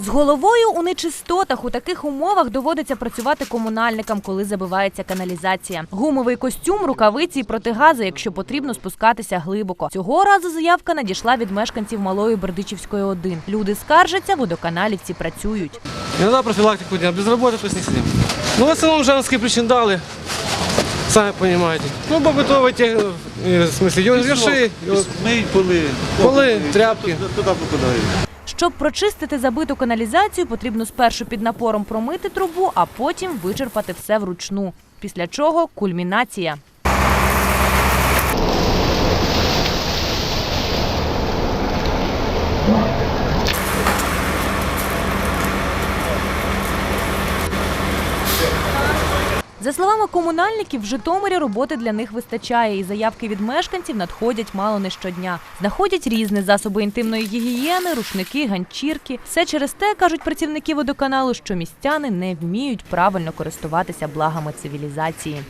З головою у нечистотах у таких умовах доводиться працювати комунальникам, коли забивається каналізація. Гумовий костюм, рукавиці і протигази, якщо потрібно спускатися глибоко. Цього разу заявка надійшла від мешканців малої Бердичівської 1. Люди скаржаться, водоканалівці працюють. Иногда профилактику делаем, без работы то есть не сидим. Ну, в основном женские причиндалы, сами понимаете. Ну, побытовые те, э, в смысле, ёрши, Мий поли, Поли, тряпки. Туди попадають. Щоб прочистити забиту каналізацію, потрібно спершу під напором промити трубу, а потім вичерпати все вручну. Після чого кульмінація. За словами комунальників, в Житомирі роботи для них вистачає, і заявки від мешканців надходять мало не щодня. Знаходять різні засоби інтимної гігієни, рушники, ганчірки. Все через те, кажуть працівники водоканалу, що містяни не вміють правильно користуватися благами цивілізації.